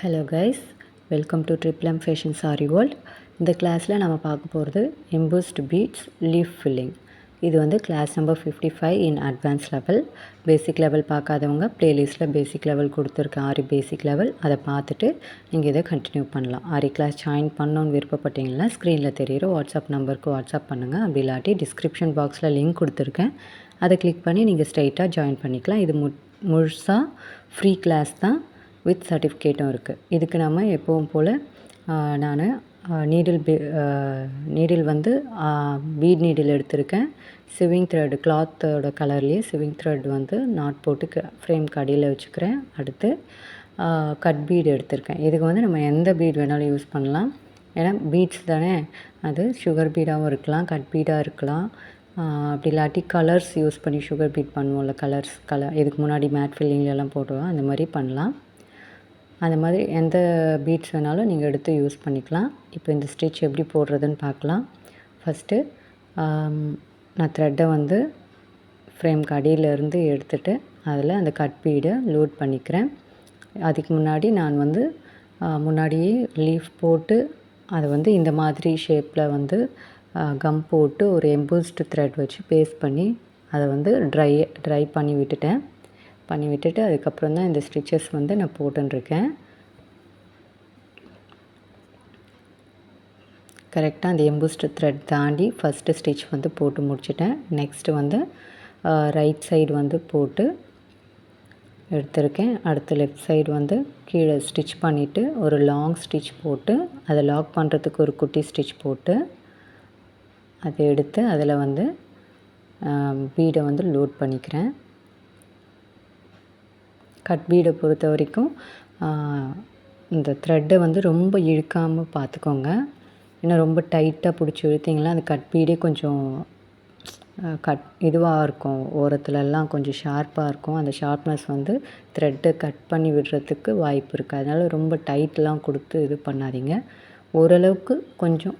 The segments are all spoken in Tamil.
ஹலோ கைஸ் வெல்கம் டு ட்ரிப்ளம் ஃபேஷன் சாரி வேர்ல்ட் இந்த கிளாஸில் நம்ம பார்க்க போகிறது எம்போஸ்ட் பீட்ஸ் லீஃப் ஃபில்லிங் இது வந்து class number fifty five in advance level basic level பார்க்காதவங்க ப்ளேலிஸ்ட்டில் பேசிக் லெவல் கொடுத்துருக்கேன் ஆரி பேசிக் லெவல் அதை பார்த்துட்டு நீங்கள் இதை கண்டினியூ பண்ணலாம். ஆரி கிளாஸ் ஜாயின் பண்ணணுன்னு விருப்பப்பட்டீங்கன்னா ஸ்க்ரீனில் தெரிகிற வாட்ஸ்அப் நம்பருக்கு வாட்ஸ்அப் பண்ணுங்கள் அப்படி இல்லாட்டி டிஸ்கிரிப்ஷன் பாக்ஸில் லிங்க் கொடுத்துருக்கேன். அதை கிளிக் பண்ணி நீங்கள் ஸ்ட்ரைட்டாக ஜாயின் பண்ணிக்கலாம். இது மு முழுசாக ஃப்ரீ கிளாஸ் தான். வித் சர்டிஃபிகேட்டும் இருக்குது இதுக்கு நம்ம எப்பவும் போல் நான் நீடில் பி நீடில் வந்து பீட் நீடில் எடுத்திருக்கேன். சிவிங் த்ரெட் கிளாத்தோட கலர்லேயே சிவிங் த்ரெட் வந்து நாட் போட்டு க ஃப்ரேம்க்கு அடியில் வச்சுக்கிறேன். அடுத்து கட் பீடு எடுத்திருக்கேன். இதுக்கு வந்து நம்ம எந்த பீட் வேணாலும் யூஸ் பண்ணலாம். ஏன்னா பீட்ஸ் தானே. அது சுகர் பீடாகவும் இருக்கலாம் கட் பீடாக இருக்கலாம். அப்படி இல்லாட்டி கலர்ஸ் யூஸ் பண்ணி சுகர் பீட் பண்ணுவோம்ல கலர்ஸ் கலர் இதுக்கு முன்னாடி மேட் ஃபில்லிங்லலாம் போட்டுவோம் அந்த மாதிரி பண்ணலாம். அந்த மாதிரி எந்த பீட்ஸ் வேணாலும் நீங்கள் எடுத்து யூஸ் பண்ணிக்கலாம். இப்போ இந்த ஸ்டிச் எப்படி போடுறதுன்னு பார்க்கலாம். ஃபஸ்ட்டு நான் த்ரெட்டை வந்து ஃப்ரேம்க்கு அடியிலேருந்து எடுத்துகிட்டு அதில் அந்த கட் பீடை லோட் பண்ணிக்கிறேன். அதுக்கு முன்னாடி நான் வந்து முன்னாடியே லீஃப் போட்டு அதை வந்து இந்த மாதிரி ஷேப்பில் வந்து கம் போட்டு ஒரு எம்போஸ்டு த்ரெட் வச்சு பேஸ்ட் பண்ணி அதை வந்து ட்ரை ட்ரை பண்ணி விட்டுட்டேன். பண்ணி விட்டுட்டு அதுக்கப்புறம் தான் இந்த ஸ்டிச்சஸ் வந்து நான் போட்டுருக்கேன் கரெக்டாக அந்த எம்புஸ்ட் த்ரெட் தாண்டி ஃபஸ்ட்டு ஸ்டிச் வந்து போட்டு முடிச்சிட்டேன். நெக்ஸ்ட்டு வந்து ரைட் சைடு வந்து போட்டு எடுத்திருக்கேன். அடுத்து லெஃப்ட் சைடு வந்து கீழே ஸ்டிச் பண்ணிவிட்டு ஒரு லாங் ஸ்டிச் போட்டு அதை லாக் பண்ணுறதுக்கு ஒரு குட்டி ஸ்டிச் போட்டு அதை எடுத்து அதில் வந்து பீடை வந்து லோட் பண்ணிக்கிறேன். கட் பீடை பொறுத்த வரைக்கும் இந்த த்ரெட்டை வந்து ரொம்ப இழுக்காமல் பார்த்துக்கோங்க. ஏன்னா ரொம்ப டைட்டாக பிடிச்சி இழுத்திங்கன்னா அந்த கட் பீடே கொஞ்சம் கட் இதுவாக இருக்கும். ஓரத்துலலாம் கொஞ்சம் ஷார்ப்பாக இருக்கும். அந்த ஷார்ப்னஸ் வந்து த்ரெட்டை கட் பண்ணி விடுறதுக்கு வாய்ப்பு இருக்குது அதனால் ரொம்ப டைட்லாம் கொடுத்து இது பண்ணாதீங்க. ஓரளவுக்கு கொஞ்சம்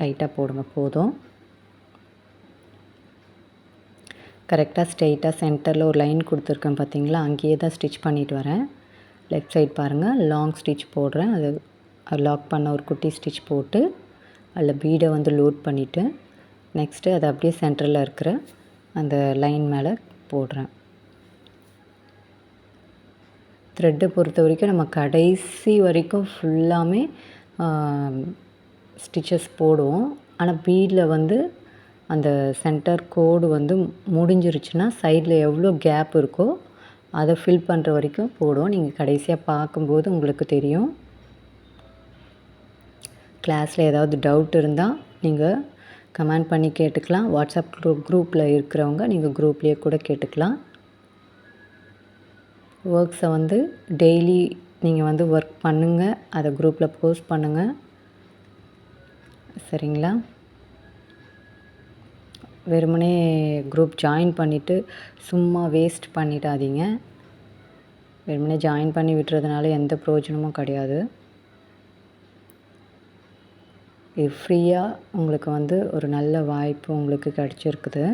டைட்டாக போடுங்க போதும். கரெக்டாக ஸ்ட்ரெயிட்டாக சென்டரில் ஒரு லைன் கொடுத்துருக்கேன் பார்த்தீங்களா? அங்கேயே தான் ஸ்டிச் பண்ணிட்டு வரேன். லெஃப்ட் சைட் பாருங்கள் லாங் ஸ்டிச் போடுறேன். அது லாக் பண்ண ஒரு குட்டி ஸ்டிச் போட்டு அதில் பீடை வந்து லோட் பண்ணிவிட்டு நெக்ஸ்ட்டு அதை அப்படியே சென்டரில் இருக்கிற அந்த லைன் மேலே போடுறேன். த்ரெட்டை பொறுத்த வரைக்கும் நம்ம கடைசி வரைக்கும் ஃபுல்லாமே ஸ்டிச்சஸ் போடுவோம். ஆனால் பீடில் வந்து அந்த சென்டர் கோடு வந்து முடிஞ்சிருச்சுன்னா சைடில் எவ்வளோ கேப் இருக்கோ அதை ஃபில் பண்ணுற வரைக்கும் போடுவோம். நீங்கள் கடைசியாக பார்க்கும்போது உங்களுக்கு தெரியும். கிளாஸில் ஏதாவது டவுட் இருந்தால் நீங்கள் கமெண்ட் பண்ணி கேட்டுக்கலாம். வாட்ஸ்அப் குரூப் குரூப்பில் இருக்கிறவங்க நீங்கள் குரூப்லேயே கூட கேட்டுக்கலாம். ஒர்க்ஸை வந்து டெய்லி நீங்கள் வந்து ஒர்க் பண்ணுங்கள் அதை குரூப்பில் போஸ்ட் பண்ணுங்கள் சரிங்களா? வெறுமனே குரூப் ஜாயின் பண்ணிவிட்டு சும்மா வேஸ்ட் பண்ணிடாதீங்க. வெறுமனே ஜாயின் பண்ணி விட்டுறதுனால எந்த பிரயோஜனமும் கிடையாது. இது ஃப்ரீயாக உங்களுக்கு வந்து ஒரு நல்ல வாய்ப்பு உங்களுக்கு கிடச்சிருக்குது.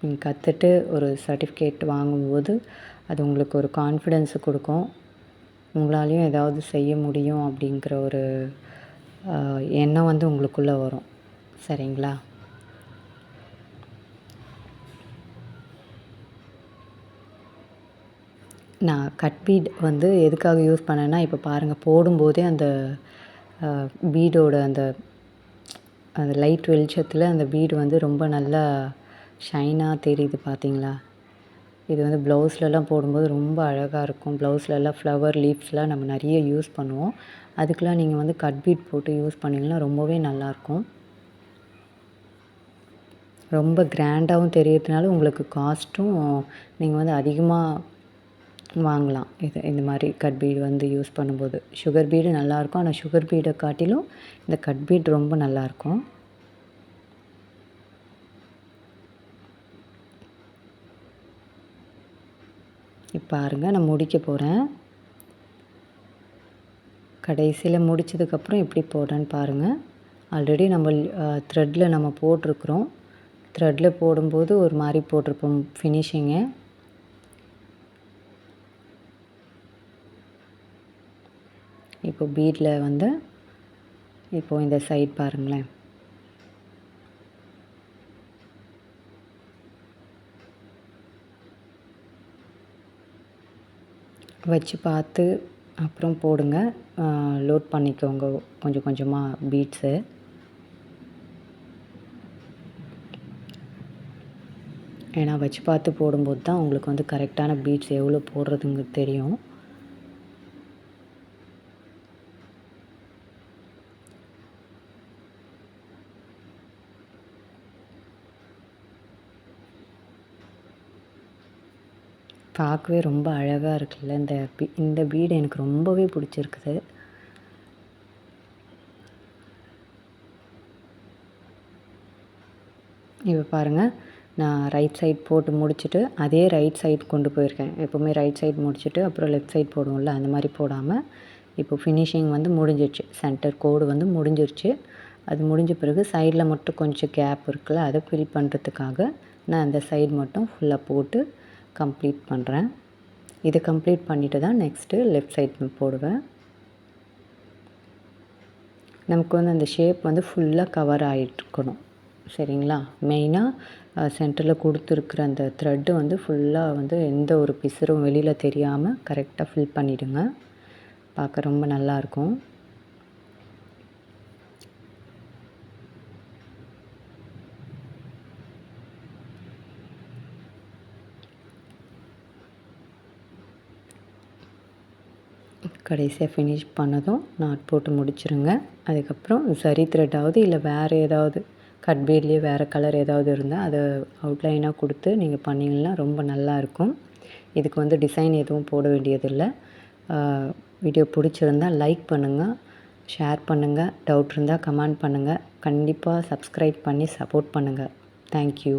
நீங்கள் கற்றுட்டு ஒரு சர்டிஃபிகேட் வாங்கும்போது அது உங்களுக்கு ஒரு கான்ஃபிடென்ஸு கொடுக்கும். உங்களாலையும் ஏதாவது செய்ய முடியும் அப்படிங்கிற ஒரு எண்ணம் வந்து உங்களுக்குள்ளே வரும். சரிங்களா? நான் கட் பீட் வந்து எதுக்காக யூஸ் பண்ணேன்னா இப்போ பாருங்கள் போடும்போதே அந்த பீடோட அந்த அந்த லைட் வெளிச்சத்தில் அந்த பீடு வந்து ரொம்ப நல்லா ஷைனாக தெரியுது பார்த்தீங்களா இது வந்து ப்ளவுஸ்லலாம் போடும்போது ரொம்ப அழகாக இருக்கும். ப்ளவுஸ்லலாம் ஃப்ளவர் லீவ்ஸ்லாம் நம்ம நிறைய யூஸ் பண்ணுவோம். அதுக்கெலாம் நீங்கள் வந்து கட் பீட் போட்டு யூஸ் பண்ணிங்கன்னா ரொம்பவே நல்லாயிருக்கும். ரொம்ப கிராண்டாகவும் தெரியறதுனால உங்களுக்கு காஸ்ட்டும் நீங்கள் வந்து அதிகமாக வாங்கலாம். இது இந்த மாதிரி கட் பீடு வந்து யூஸ் பண்ணும்போது. சுகர் பீடு நல்லாயிருக்கும். ஆனால் சுகர் பீடை காட்டிலும் இந்த கட் பீட் ரொம்ப நல்லாயிருக்கும். பாருங்கள் நான் முடிக்க போகிறேன் கடைசியில் முடித்ததுக்கப்புறம் எப்படி போடுறேன்னு பாருங்கள் ஆல்ரெடி நம்ம த்ரெட்டில் நம்ம போட்டிருக்குறோம். த்ரெட்டில் போடும்போது ஒரு மாதிரி போட்டிருப்போம் ஃபினிஷிங்கு இப்போ பீட்டில் வந்து இப்போது இந்த சைட் பாருங்களேன். வச்சு பார்த்து அப்புறம் போடுங்க. லோட் பண்ணிக்கோங்க. கொஞ்சம் கொஞ்சமாக பீட்ஸு ஏன்னா வச்சு பார்த்து போடும்போது தான் உங்களுக்கு வந்து கரெக்டான பீட்ஸ் எவ்வளோ போடுறதுங்க தெரியும். பார்க்கவே ரொம்ப அழகாக இருக்குல்ல இந்த பீ இந்த பீடு எனக்கு ரொம்பவே பிடிச்சிருக்குது. இப்போ பாருங்கள் நான் ரைட் சைட் போட்டு முடிச்சுட்டு அதே ரைட் சைட் கொண்டு போயிருக்கேன். எப்போவுமே ரைட் சைட் முடிச்சுட்டு அப்புறம் லெஃப்ட் சைட் போடுவோம்ல அந்த மாதிரி போடாமல் இப்போ ஃபினிஷிங் வந்து முடிஞ்சிருச்சு. சென்டர் கோடு வந்து முடிஞ்சிருச்சு. அது முடிஞ்ச பிறகு சைடில் மட்டும் கொஞ்சம் கேப் இருக்குல்ல அதை ஃபில் பண்ணுறதுக்காக நான் அந்த சைடு மட்டும் ஃபுல்லாக போட்டு கம்ப்ளீட் பண்ணுறேன் இதை கம்ப்ளீட் பண்ணிவிட்டு தான் நெக்ஸ்ட்டு லெஃப்ட் சைட் போடுவேன். நமக்கு வந்து அந்த ஷேப் வந்து ஃபுல்லாக கவர் ஆகிட்டுருக்கணும் சரிங்களா? மெயினாக சென்டரில் கொடுத்துருக்குற அந்த த்ரெட்டு வந்து ஃபுல்லாக வந்து எந்த ஒரு பிசுறும் வெளியில் தெரியாமல் கரெக்டாக ஃபில் பண்ணிவிடுங்க பார்க்க ரொம்ப நல்லாயிருக்கும் கடைசியாக ஃபினிஷ் பண்ணதும் நாட் போட்டு முடிச்சுருங்க. அதுக்கப்புறம் சரி த்ரெட்டாவது இல்லை வேறு ஏதாவது கட்பீர்லேயே வேறு கலர் ஏதாவது இருந்தால் அதை அவுட்லைனாக கொடுத்து நீங்கள் பண்ணிங்கன்னா ரொம்ப நல்லாயிருக்கும் இதுக்கு வந்து டிசைன் எதுவும் போட வேண்டியதில்லை. வீடியோ பிடிச்சிருந்தால் லைக் பண்ணுங்கள் ஷேர் பண்ணுங்கள் டவுட் இருந்தால் கமெண்ட் பண்ணுங்கள் கண்டிப்பாக சப்ஸ்கிரைப் பண்ணி சப்போர்ட் பண்ணுங்கள் தேங்க்யூ